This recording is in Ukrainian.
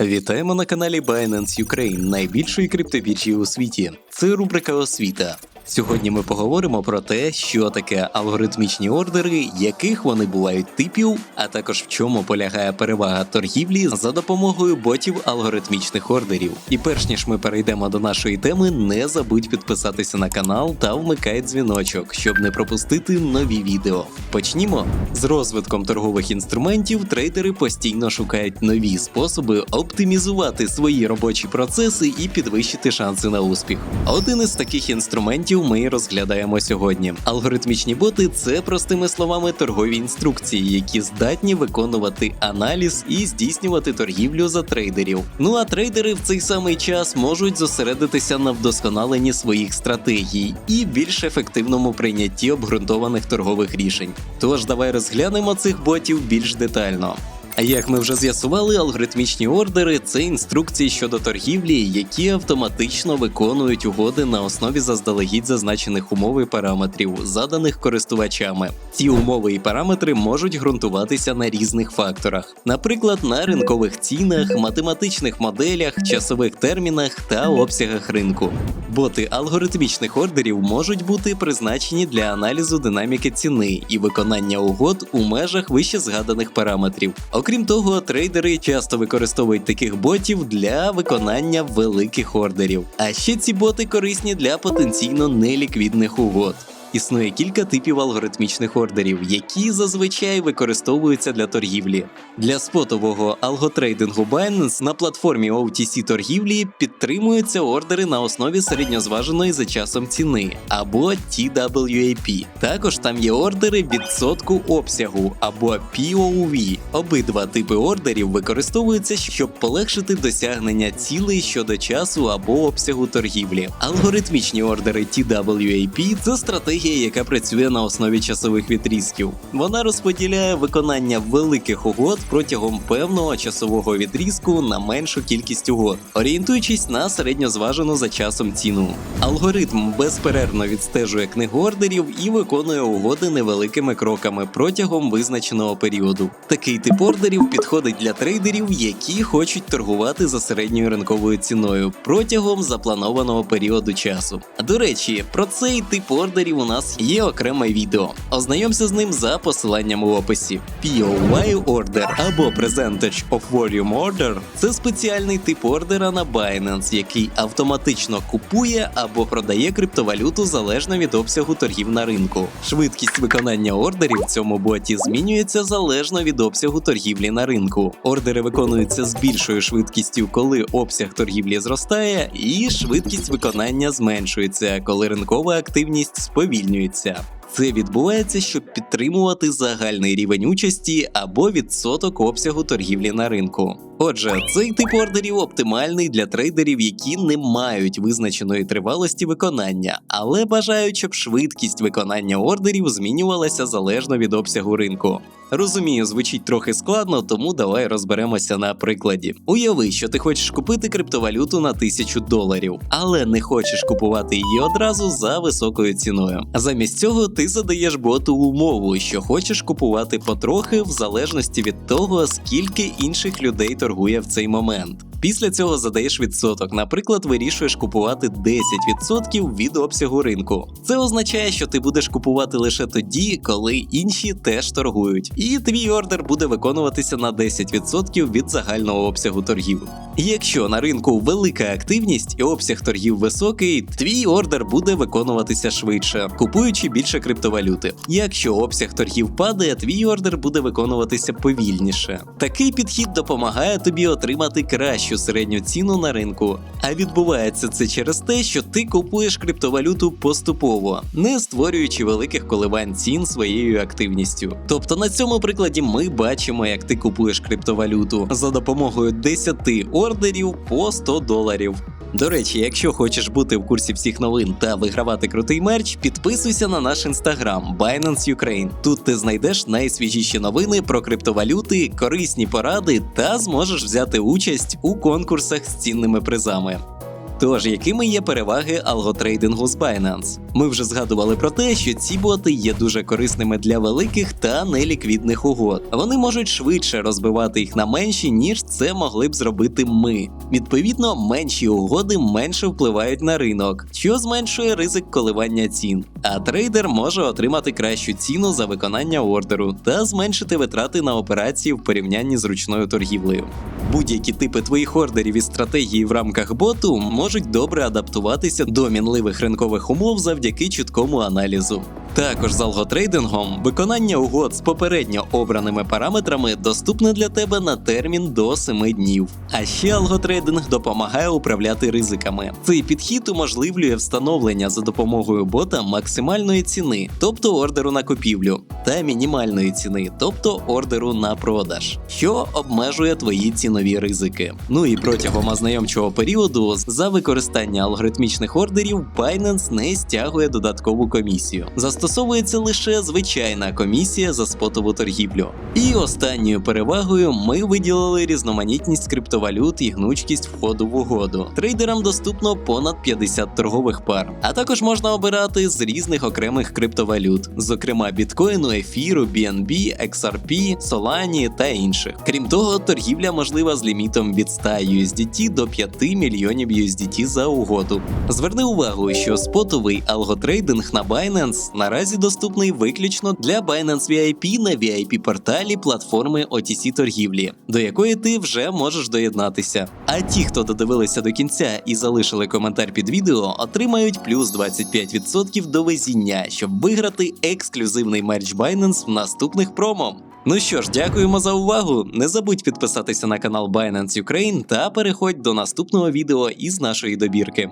Вітаємо на каналі Binance Ukraine, найбільшої криптобіржі у світі. Це рубрика освіта. Сьогодні ми поговоримо про те, що таке алгоритмічні ордери, яких вони бувають типів, а також в чому полягає перевага торгівлі за допомогою ботів алгоритмічних ордерів. І перш ніж ми перейдемо до нашої теми, не забудь підписатися на канал та вмикай дзвіночок, щоб не пропустити нові відео. Почнімо з розвитком торгових інструментів. Трейдери постійно шукають нові способи оптимізувати свої робочі процеси і підвищити шанси на успіх. Один із таких інструментів ми і розглядаємо сьогодні. Алгоритмічні боти це простими словами торгові інструкції, які здатні виконувати аналіз і здійснювати торгівлю за трейдерів. Ну а трейдери в цей самий час можуть зосередитися на вдосконаленні своїх стратегій і більш ефективному прийнятті обґрунтованих торгових рішень. Тож давай розглянемо цих ботів більш детально. Як ми вже з'ясували, алгоритмічні ордери це інструкції щодо торгівлі, які автоматично виконують угоди на основі заздалегідь зазначених умов і параметрів, заданих користувачами. Ці умови і параметри можуть ґрунтуватися на різних факторах, наприклад, на ринкових цінах, математичних моделях, часових термінах та обсягах ринку. Боти алгоритмічних ордерів можуть бути призначені для аналізу динаміки ціни і виконання угод у межах вище згаданих параметрів. Окрім того, трейдери часто використовують таких ботів для виконання великих ордерів. А ще ці боти корисні для потенційно неліквідних угод. Існує кілька типів алгоритмічних ордерів, які зазвичай використовуються для торгівлі. Для спотового алготрейдингу Binance на платформі OTC торгівлі підтримуються ордери на основі середньозваженої за часом ціни або TWAP. Також там є ордери відсотку обсягу або POV. Обидва типи ордерів використовуються, щоб полегшити досягнення цілей щодо часу або обсягу торгівлі. Алгоритмічні ордери TWAP – це стратегія, яка працює на основі часових відрізків. Вона розподіляє виконання великих угод протягом певного часового відрізку на меншу кількість угод, орієнтуючись на середньозважену за часом ціну. Алгоритм безперервно відстежує книгу ордерів і виконує угоди невеликими кроками протягом визначеного періоду. Такий тип ордерів підходить для трейдерів, які хочуть торгувати за середньою ринковою ціною протягом запланованого періоду часу. До речі, про цей тип ордерів у нас є окреме відео. Ознайомся з ним за посиланням у описі. POY Order або Percentage of Volume Order – це спеціальний тип ордера на Binance, який автоматично купує або продає криптовалюту залежно від обсягу торгів на ринку. Швидкість виконання ордерів в цьому боті змінюється залежно від обсягу торгівлі на ринку. Ордери виконуються з більшою швидкістю, коли обсяг торгівлі зростає, і швидкість виконання зменшується, коли ринкова активність сповільнюється. Це відбувається, щоб підтримувати загальний рівень участі або відсоток обсягу торгівлі на ринку. Отже, цей тип ордерів оптимальний для трейдерів, які не мають визначеної тривалості виконання, але бажають, щоб швидкість виконання ордерів змінювалася залежно від обсягу ринку. Розумію, звучить трохи складно, тому давай розберемося на прикладі. Уяви, що ти хочеш купити криптовалюту на тисячу доларів, але не хочеш купувати її одразу за високою ціною. Замість цього ти задаєш боту умову, що хочеш купувати потрохи в залежності від того, скільки інших людей торгує в цей момент. Після цього задаєш відсоток, наприклад, вирішуєш купувати 10% від обсягу ринку. Це означає, що ти будеш купувати лише тоді, коли інші теж торгують, і твій ордер буде виконуватися на 10% від загального обсягу торгів. Якщо на ринку велика активність і обсяг торгів високий, твій ордер буде виконуватися швидше, купуючи більше криптовалюти. Якщо обсяг торгів падає, твій ордер буде виконуватися повільніше. Такий підхід допомагає тобі отримати кращу середню ціну на ринку. А відбувається це через те, що ти купуєш криптовалюту поступово, не створюючи великих коливань цін своєю активністю. Тобто на цьому прикладі ми бачимо, як ти купуєш криптовалюту за допомогою 10 ордерів по 100 доларів. До речі, якщо хочеш бути в курсі всіх новин та вигравати крутий мерч, підписуйся на наш інстаграм Binance Ukraine. Тут ти знайдеш найсвіжіші новини про криптовалюти, корисні поради та зможеш взяти участь у конкурсах з цінними призами. Тож, якими є переваги алготрейдингу з Binance? Ми вже згадували про те, що ці боти є дуже корисними для великих та неліквідних угод. Вони можуть швидше розбивати їх на менші, ніж це могли б зробити ми. Відповідно, менші угоди менше впливають на ринок, що зменшує ризик коливання цін. А трейдер може отримати кращу ціну за виконання ордеру та зменшити витрати на операції в порівнянні з ручною торгівлею. Будь-які типи твоїх ордерів і стратегії в рамках боту можуть добре адаптуватися до мінливих ринкових умов завдяки чіткому аналізу. Також з алготрейдингом виконання угод з попередньо обраними параметрами доступне для тебе на термін до 7 днів. А ще алготрейдинг допомагає управляти ризиками. Цей підхід уможливлює встановлення за допомогою бота максимальної ціни, тобто ордеру на купівлю, та мінімальної ціни, тобто ордеру на продаж, що обмежує твої цінові ризики. Ну і протягом ознайомчого періоду за використання алгоритмічних ордерів Binance не стягує додаткову комісію. Застосовується лише звичайна комісія за спотову торгівлю. І останньою перевагою ми виділили різноманітність криптовалют і гнучкість входу в угоду. Трейдерам доступно понад 50 торгових пар, а також можна обирати з різних окремих криптовалют, зокрема біткоїну, ефіру, BNB, XRP, Solana та інших. Крім того, торгівля можлива з лімітом від 100 USDT до 5 мільйонів USDT за угоду. Зверни увагу, що спотовий алготрейдинг на Binance наразі доступний виключно для Binance VIP на VIP порталі платформи OTC торгівлі, до якої ти вже можеш доєднатися. А ті, хто додивилися до кінця і залишили коментар під відео, отримають плюс 25% до везіння, щоб виграти ексклюзивний мерч Binance в наступних промо. Ну що ж, дякуємо за увагу. Не забудь підписатися на канал Binance Ukraine та переходь до наступного відео із нашої добірки.